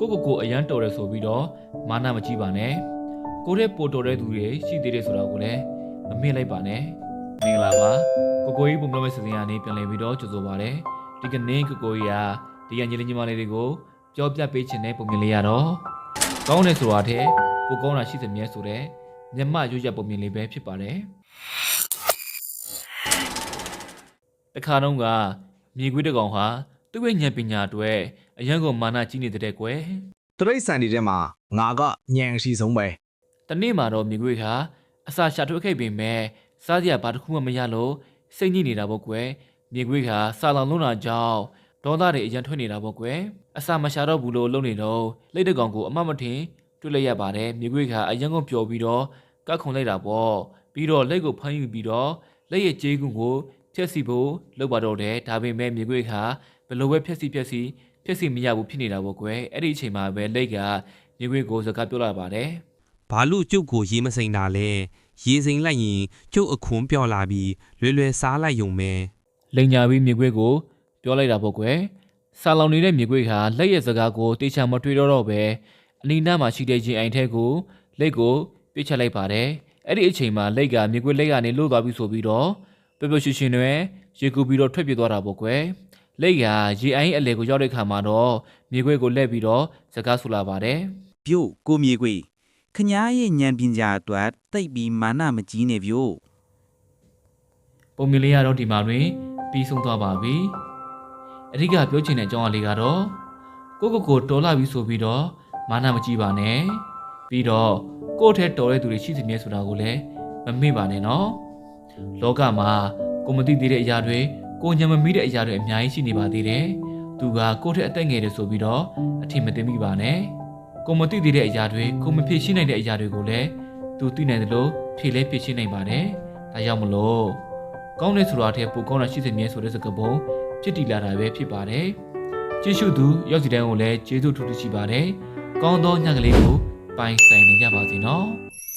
ကိုကိုကိုအရန်တော်တယ်ဆိုပြီးတော့မာနမကြီးပါနဲ့ကိုတဲ့ပိုတော်တဲ့သူတွေရှိသေးတယ်ဆိုတော့ကိုလည်းမမေ့လိုက်ပါနဲ့မင်္ဂလာပါကိုကိုကြီးပုံမမဲ့စစင်ကနေပြန်လည်ပြီးတော့ကြိုဆိုပါရစေဒီကနေ့ကိုကိုကြီးကဒီရညီလေးညီမလေးတွေကိုကြောပြပေးခြင်းနဲ့ပုံမြင်လေးရတော့ကောင်းတယ်ဆိုတာတဲ့ပိုကောင်းတာရှိသမျှဆိုတဲ့မြတ်မရွတ်ရက်ပုံမြင်လေးပဲဖြစ်ပါတယ်တခါတော့ကမြေခွေးတစ်ကောင်ဟာ သူ့ရဲ့ဉာဏ်ပညာအတွက်အရန်ကိုမာနကြီးနေတဲ့ကွယ်တရိတ်ဆန်တွေထဲမှာငါကညံရှိဆုံးပဲတနေ့မှာတော့မြေခွေးဟာအစာရှာထွက်ခဲ့ပေမဲ့စားစရာဘာတစ်ခုမှမရလို့စိတ်ညစ်နေတာပေါ့ကွယ်မြေခွေးဟာစာလောင်လုံးတာကြောင့်ဒေါသတွေအရန်ထွက်နေတာပေါ့ကွယ်အစာမရှာတော့ဘူးလို့လုံနေတော့လက်တကောင်ကိုအမမထင်တွေ့လိုက်ရပါတယ်မြေခွေးကအရန်ကုန်ပျော်ပြီးတော့ကတ်ခုန်လိုက်တာပေါ့ပြီးတော့လက်ကိုဖမ်းယူပြီးတော့လက်ရဲ့ကြေးကုန်းကိုဖြက်စီဖို့လုပ်ပါတော့တယ်ဒါပေမဲ့မြေခွေးက ဘယ်လိုပဲဖြက်စီဖြက်စီဖြက်စီမရဘူးဖြစ်နေတာပေါ့ကွယ်အဲ့ဒီအချိန်မှာပဲလက်ကမြေခွေးကိုစကားပြောလာပါတယ်ဘာလို့ကျုပ်ကိုရေးမစိန်တာလဲရေးစိန်လိုက်ရင်ကျုပ်အခွန်ပြော့လာပြီးလွယ်လွယ်စားလိုက်ယုံပဲလိန်ညာပြီးမြေခွေးကိုပြောလိုက်တာပေါ့ကွယ်ဆာလောင်နေတဲ့မြေခွေးကလက်ရဲ့စကားကိုတေချာမတွေးတော့တော့ပဲအနီးနားမှာရှိတဲ့ရင်အိုင်ထဲကိုလက်ကိုပြစ်ချလိုက်ပါတယ်အဲ့ဒီအချိန်မှာလက်ကမြေခွေးလက်ကနေလို့သွားပြီးဆိုပြီးတော့ပျော်ပျော်ရွှင်ရွှင်တွေရေကူပြီးတော့ထွက်ပြေးသွားတာပေါ့ကွယ် လက်ကရေအိုင်အလဲကိုရောက်တဲ့ခါမှာတော့မြေခွေးကိုလက်ပြီးတော့စကားဆူလာပါတယ်ပြုတ်ကိုမြေခွေခညာရဲ့ညံပညာအတွက်တိတ်ပြီးမာနမကြီးနေပြုတ်ပုံမြင်လေးရတော့ဒီမှာတွင်ပြီးဆုံးသွားပါပြီအဓိကပြောချင်တဲ့အကြောင်းအလေးကတော့ကိုကိုကိုတော်လာပြီဆိုပြီးတော့မာနမကြီးပါနဲ့ပြီးတော့ကိုယ့်ထဲတော်တဲ့သူတွေရှိစီမြဲဆိုတာကိုလည်းမမေ့ပါနဲ့နော်လောကမှာကိုမသိသေးတဲ့အရာတွေ ကိုညံမမိတဲ့အရာတွေအများကြီးရှိနေပါသေးတယ်သူကကိုယ့်ထဲအသက်ငယ်တယ်ဆိုပြီးတော့အထင်မသိမိပါနဲ့ကိုမသိသေးတဲ့အရာတွေကိုမဖြေရှင်းနိုင်တဲ့အရာတွေကိုလည်းသူသိနိုင်တယ်လို့ဖြေလဲဖြေရှင်းနိုင်ပါတယ်ဒါကြောင့်မလို့ကောင်းတဲ့ဆိုတာထက်ပိုကောင်းတာရှိစေမြဲဆိုတဲ့စကားပုံဖြစ်တည်လာတာပဲဖြစ်ပါတယ်။ကျေးဇူးသူရောက်စီတိုင်းကိုလည်းကျေးဇူးထူးထူးရှိပါတယ်။ကောင်းသောညကလေးကိုပိုင်ဆိုင်နေကြပါစေနော်။